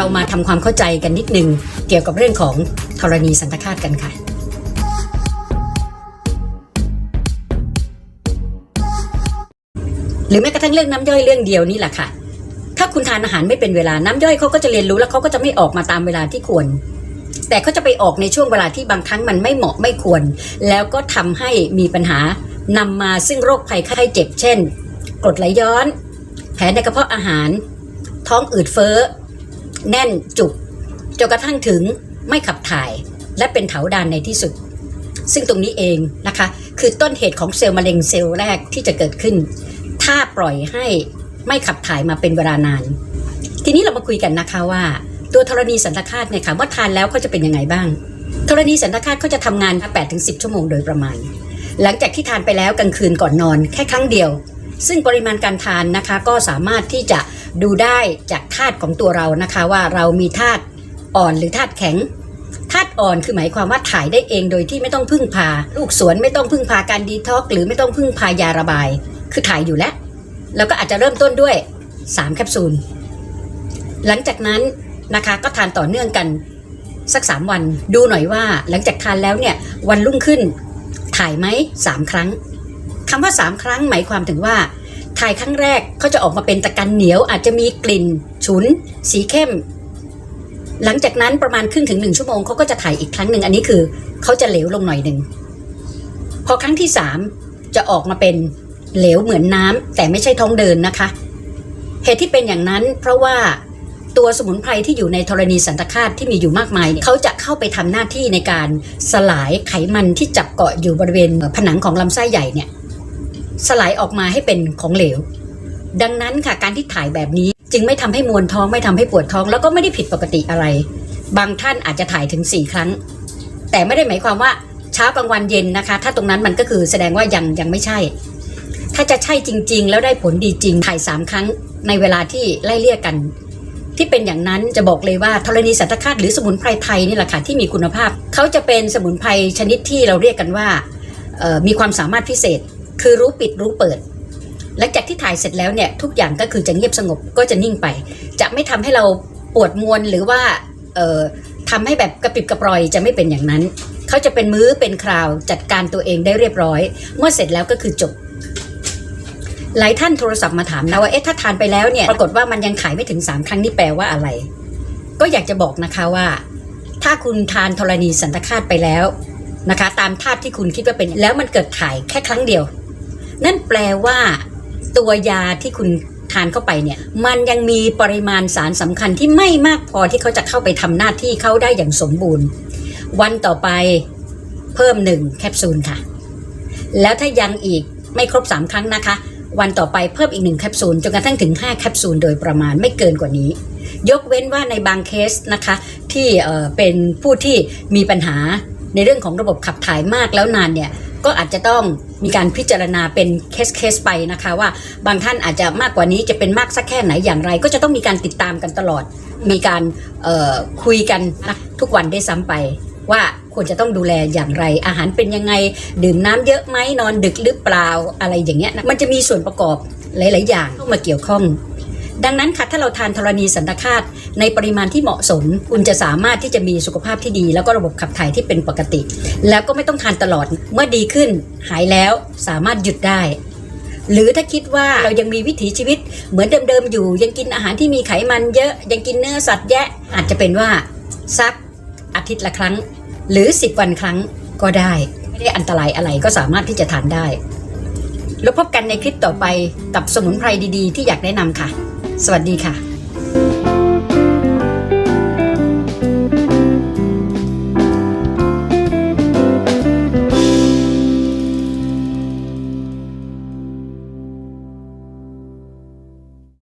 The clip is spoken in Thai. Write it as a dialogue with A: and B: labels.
A: รามาทำความเข้าใจกันนิดนึง เกี่ยวกับเรื่องของธรณีสันตคาตกันค่ะหรือแม้กระทั่งเรื่องน้ำย่อยเรื่องเดียวนี่แหละค่ะ ถ้าคุณทานอาหารไม่เป็นเวลาน้ำย่อยเขาก็จะเรียนรู้แล้วเขาก็จะไม่ออกมาตามเวลาที่ควร แต่เขาจะไปออกในช่วงเวลาที่บางครั้งมันไม่เหมาะไม่ควร แล้วก็ทำให้มีปัญหานำมาซึ่งโรคภัยไข้เจ็บ เช่น กรดไหลย้อน แผลในกระเพาะอาหาร ท้องอืดเฟ้อ แน่นจุกจนกระทั่งถึงไม่ขับถ่ายและเป็นเถาดานในที่สุด ซึ่งตรงนี้เองนะคะ คือต้นเหตุของเซลล์มะเร็งเซลล์แรกที่จะเกิดขึ้น ถ้าปล่อยให้ไม่ขับถ่ายมาเป็นเวลานาน ทีนี้เรามาคุยกันนะคะว่า ตัวธรณีสันตคาตเนี่ยค่ะเมื่อทานแล้วเขาจะเป็นยังไงบ้างธรณีสันตคาตเขาจะทำงาน8-10 ชั่วโมงโดยประมาณ หลังจากที่ทานไปแล้วกลางคืนก่อนนอนแค่ครั้งเดียว ซึ่งปริมาณการทานนะคะก็สามารถที่จะดูได้จากธาตุของตัวเรานะคะว่าเรามีธาตุอ่อนหรือธาตุแข็งธาตุอ่อนคือหมายความว่าถ่ายได้เองโดยที่ไม่ต้องพึ่งพา ลูกสวนไม่ต้องพึ่งพาการดีท็อกซ์หรือไม่ต้องพึ่งพายาระบาย คือถ่ายอยู่แล้วแล้วก็อาจจะเริ่มต้นด้วย 3 แคปซูล หลังจากนั้นนะคะก็ทานต่อเนื่องกันสัก 3 วันดูหน่อยว่าหลังจากทานแล้วเนี่ยวันรุ่งขึ้นถ่ายไหมสามครั้ง คำว่า 3 ครั้งหมายความถึงว่า ถ่ายครั้งแรกเขาจะออกมาเป็นตะกันเหนียวอาจจะมีกลิ่น ฉุน สีเข้ม หลังจากนั้นประมาณครึ่งถึงหนึ่งชั่วโมงเขาก็จะถ่ายอีกครั้งหนึ่งอันนี้คือเขาจะเหลวลงหน่อยหนึ่งพอครั้งที่สามจะออกมาเป็นเหลวเหมือนน้ำแต่ไม่ใช่ท้องเดินนะคะ เหตุที่เป็นอย่างนั้นเพราะว่าตัวสมุนไพรที่อยู่ในธรณีสันตคาตที่มีอยู่มากมายเนี่ยเขาจะเข้าไปทำหน้าที่ในการสลายไขมันที่จับเกาะอยู่บริเวณผนังของลำไส้ใหญ่เนี่ย สลายออกมาให้เป็นของเหลว ดังนั้นค่ะการที่ถ่ายแบบนี้จึงไม่ทำให้มวนท้องไม่ทำให้ปวดท้อง แล้วก็ไม่ได้ผิดปกติอะไร บางท่านอาจจะถ่ายถึง 4 ครั้ง แต่ไม่ได้หมายความว่าเช้ากลางวันเย็นนะคะ ถ้าตรงนั้นมันก็คือแสดงว่ายังยังไม่ใช่ ถ้าจะใช่จริง ๆ แล้วได้ผลดีจริงถ่าย 3 ครั้งในเวลาที่ไล่เลี่ยกัน ที่เป็นอย่างนั้นจะบอกเลยว่าธรณีสันตคาตหรือสมุนไพรไทยนี่แหละค่ะที่มีคุณภาพ เขาจะเป็นสมุนไพรชนิดที่เราเรียกกันว่ามีความสามารถพิเศษ คือรู้ปิดรู้เปิด หลังจากที่ถ่ายเสร็จแล้วเนี่ยทุกอย่างก็คือจะเงียบสงบก็จะนิ่งไป จะไม่ทำให้เราปวดมวนหรือว่าเอ่อทำให้แบบกระปิบกระปรอยจะไม่เป็นอย่างนั้น เขาจะเป็นมื้อเป็นคราวจัดการตัวเองได้เรียบร้อย เมื่อเสร็จแล้วก็คือจบหลายท่านโทรศัพท์มาถามนะว่าเอ๊ะถ้าทานไปแล้วเนี่ยปรากฏว่ามันยังขายไม่ถึง3ครั้งนี่แปลว่าอะไร ก็อยากจะบอกนะคะว่า ถ้าคุณทานธรณีสันตคาตไปแล้วนะคะ ตามธาตุที่คุณคิดว่าเป็นแล้วมันเกิดถ่ายแค่ครั้งเดียว นั่นแปลว่า ตัวยาที่คุณทานเข้าไปเนี่ย มันยังมีปริมาณสารสำคัญที่ไม่มากพอที่เขาจะเข้าไปทำหน้าที่เขาได้อย่างสมบูรณ์ วันต่อไปเพิ่มหนึ่งแคปซูลค่ะ แล้วถ้ายังอีกไม่ครบ3ครั้งนะคะ วันต่อไปเพิ่มอีกหนึ่งแคปซูลจนกระทั่งถึง 5 แคปซูลโดยประมาณไม่เกินกว่านี้ ยกเว้นว่าในบางเคสนะคะ ที่เอ่อเป็นผู้ที่มีปัญหาในเรื่องของระบบขับถ่ายมากแล้วนานเนี่ยก็อาจจะต้อง มีการพิจารณาเป็นเคสเคสไปนะคะว่าบางท่านอาจจะมากกว่านี้จะเป็นมากสักแค่ไหนอย่างไร ก็จะต้องมีการติดตามกันตลอด มีการคุยกันนะทุกวันได้ซ้ำไปว่าควรจะต้องดูแลอย่างไร อาหารเป็นยังไง ดื่มน้ำเยอะไหมนอนดึกหรือเปล่าอะไรอย่างเงี้ย มันจะมีส่วนประกอบหลาย ๆ อย่างเข้ามาเกี่ยวข้อง ดังนั้นค่ะถ้าเราทานธรณีสันตคาตในปริมาณที่เหมาะสม คุณจะสามารถที่จะมีสุขภาพที่ดี แล้วก็ระบบขับถ่ายที่เป็นปกติ แล้วก็ไม่ต้องทานตลอดเมื่อดีขึ้นหายแล้วสามารถหยุดได้หรือถ้าคิดว่าเรายังมีวิถีชีวิตเหมือนเดิมๆอยู่ ยังกินอาหารที่มีไขมันเยอะยังกินเนื้อสัตว์แยะ อาจจะเป็นว่าสักอาทิตย์ละครั้ง หรือ 10 วันครั้งก็ได้ ไม่ได้อันตรายอะไรก็สามารถที่จะทานได้ แล้วพบกันในคลิปต่อไปกับสมุนไพรดีๆ ที่อยากแนะนำค่ะ สวัสดีค่ะ